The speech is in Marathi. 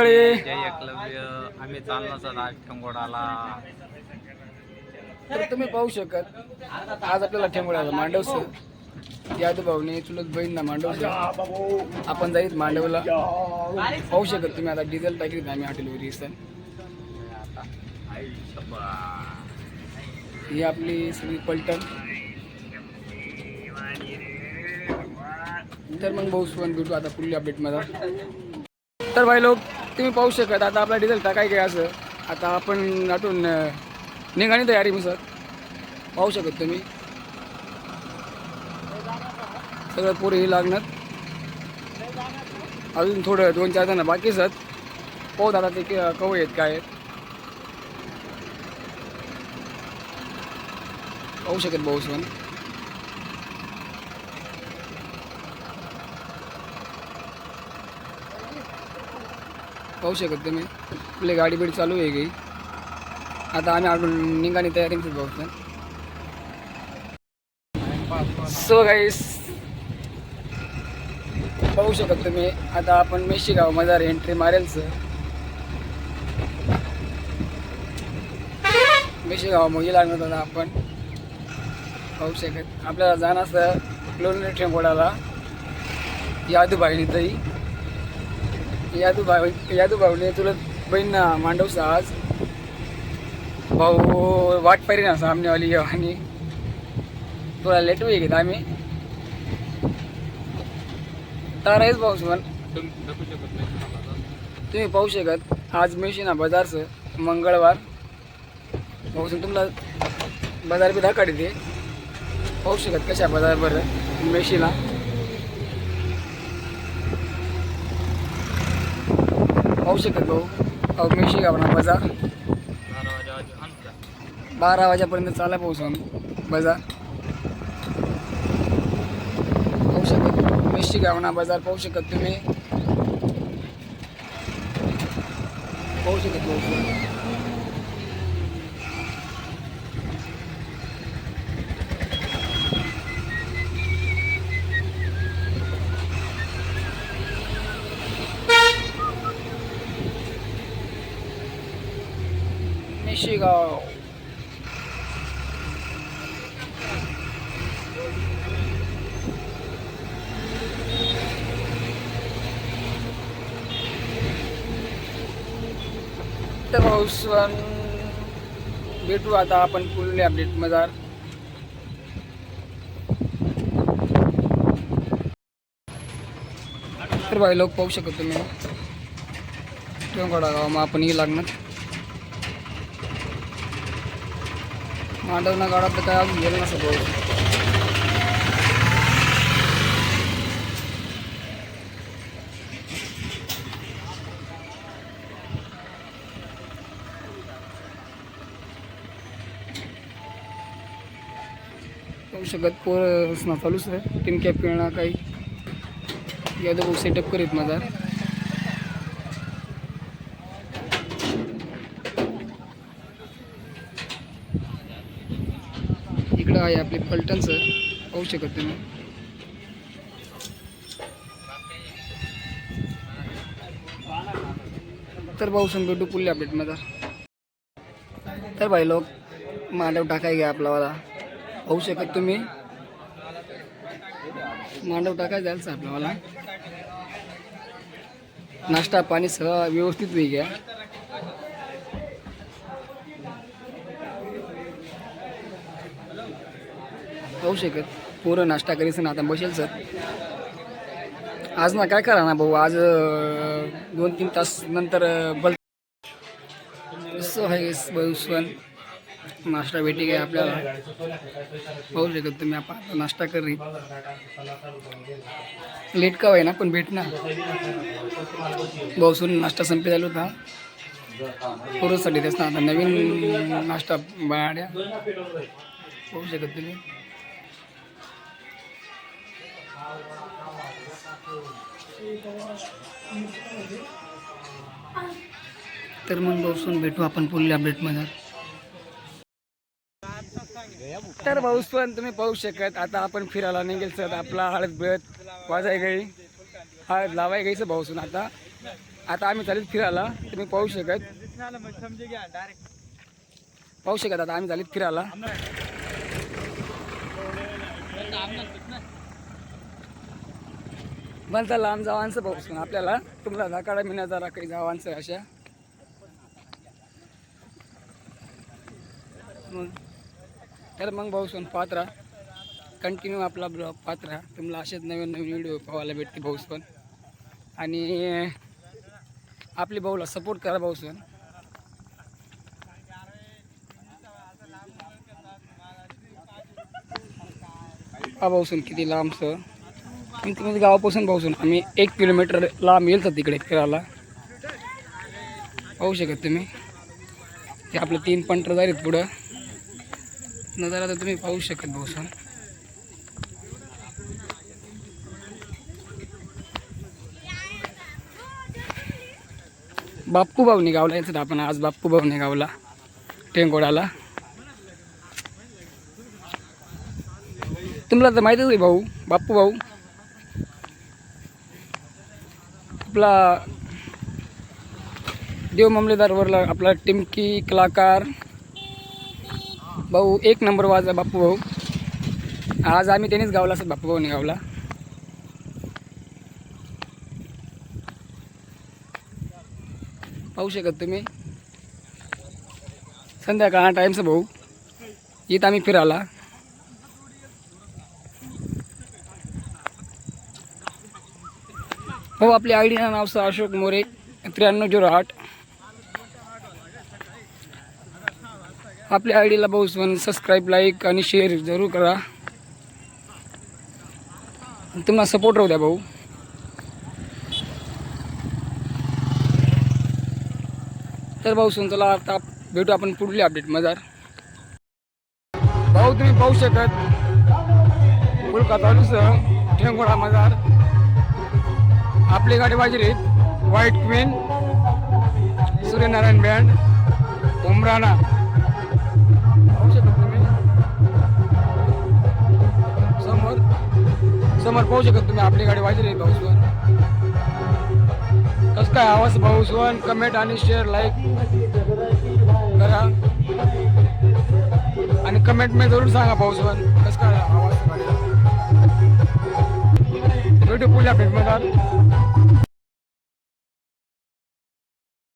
जय एकलव्य आम्ही सर ठेंगोडाला. तर तुम्ही पाहू शकत आज आपल्याला ठेंगोळ्याला मांडवचं यादू भाऊने चुलत बहीणना मांडवचं आपण जाईत मांडवला. पाहू शकत तुम्ही आता डिझेल टाकीत आम्ही हॉटेलवर शब्बा. ही आपली सगळी पलटण. तर मग भाऊ सुवर्ण भेटू आता पुढली अपडेटमध्ये तर भाई लोक तुम्ही पाहू शकत आता आपला डिझेल टाकाय काय असं? आता आपण आठून निघाणी तयारी मी सर पाहू शकत तुम्ही. सगळं पोरं हे लागणार. अजून थोडं दोन चार जण बाकी सर पाहू दादा ते कवय आहेत काय आहेत. पाहू शकत भाऊ सण पाहू शकत तुम्ही. आपली गाडी बिडी चालू आहे गई आता आम्ही आपण निघाली तयारी पाहू सो गाईस पाहू शकत तुम्ही. आता आपण मेशी गाव मजार एंट्री मारेल सर मेशी गाव मग लागणार होता आपण. पाहू शकत. आपल्याला जाणं असं पाहिली तरी. यादू तई यादू यादूबाईने तुला बहीण मांडवसा आज. भाऊ वाट पाहिली ना सामनेवाली आणि थोडा लेट होई घेत आम्ही. तर आहेच भाऊ सुमन तुम्ही पाहू शकत आज मेशिना बाजारचं मंगळवार. भाऊ सुन तुम्हाला बाजार बी दाखवा ते पाहू शकत कशा बाजार बरं मेशीला शकतो अहो मेशी गावना बजा। बारा बारा वाजेपर्यंत चाला पोहोचून बाजार पाहू शकत मेशी गावना बाजार पाहू शकत तुम्ही? पाहू शकत शिगाव मेशीगाव तर पाऊसन भेटू आता आपण पुढले अपडेट मजार तर भाई लोक पाहू शकत तुम्ही. टेंगोडा गाव मग आपण ही लागणार. मांडवना गाडात तर काय अजून गेलं नसं सगळं. पाहू शकत पोर चालूच आहे. टीम कॅप खेळणार काही. यादव सेटअप करीत माझा इकडं आहे आपले पलटणचं पाहू शकत तुम्ही तर भाऊ सण भेटू पुढल्या अपडेटमध्ये तर भाई लोक मांडव टाकाय घ्या आपलावाला पाहू शकत तुम्ही? मांडव टाकाय जायचं सर नाश्ता पाणी सगळं व्यवस्थित होई घ्या. पाहू शकत. पोरं नाश्ता करीसन ना आता बसेल सर. आज ना काय करा ना भाऊ? आज दोन तीन तास नंतर बल कसं आहे सण. नाश्ता भेटी काय आपल्याला. पाहू शकत तुम्ही आपण नाश्ता करी. लेट का आहे ना पण भेट ना भाऊसून नाश्ता संपे झालो होता. पोरोसाठी तेच ना आता नवीन नाश्ता बाड्या पाहू शकत तुम्ही. तर मग भाऊसून भेटू आपण पुढल्या अपडेटमध्ये तर भाऊस पण तुम्ही पाहू शकत आता आपण फिरायला निघेल सर. आपला हळद बिळद वाजाय गई हळद लावाय गईचं भाऊसून आता. आता आम्ही चालीत फिरायला. तुम्ही पाहू शकत. पाहू शकत आता आम्ही चालीत फिरायला. बनता लांब जावांचं पाऊस आपल्याला तुम्हाला दाकाडा मिना जरा काही जावांचं अशा. मग तर मग भाऊसून पाहत राहा. कंटिन्यू आपला ब्लॉग पाहत राहा. तुम्हाला असेच नवीन नवीन व्हिडिओ पाहायला भेटते भाऊस पण आणि आपली भाऊला सपोर्ट करा भाऊसून हा भाऊसून किती लांबचं. आणि तुम्ही गावापासून पाहून आम्ही एक किलोमीटर लांब येईल तर तिकडे फिरायला. पाहू शकत तुम्ही. ते आपले तीन पंटर आहेत पुढं. नजारा तर तुम्ही पाहू शकत भाऊसून बाप्पू भाऊने गावला यायचं आपण आज बाप्पू भाऊनी गावला टेंगोडाला. तुम्हाला तर माहितीच आहे भाऊ बाप्पू भाऊ आपला देव मामलेदारवरला आपला टिमकी कलाकार भाऊ एक नंबर वाजा बाप्पू भाऊ. आज आम्ही त्यांनीच गावला असं बापू भाऊने गावला. पाहू शकत तुम्ही? संध्याकाळ हा टाईमचं भाऊ. इथं आम्ही फिरायला. हो आपली आय डी नाव सर अशोक मोरे त्र्याण्णव झिरो आठ. आपल्या आय डीला भाऊ सबस्क्राईब लाईक आणि शेअर जरूर करा. तुम्हाला सपोर्ट राहू द्या भाऊ. तर भाऊ सुन चला आता भेटू आपण पुढली अपडेट मजार. भाऊ तुम्ही पाहू शकत? कोलकाता तालुसह मजार. आपली गाडी बाजरी white queen Suryanarayan band Umrana समोर समोर पाहू शकत तुम्ही आपली गाडी बाजरी भाऊसवन कसं काय आवाज भाऊसवन कमेंट आणि शेअर लाईक करा. आणि कमेंट मी जरूर सांगा भाऊसवन कसं काय आवाज? गाडीला भेटू पुढल्या भेटमध्ये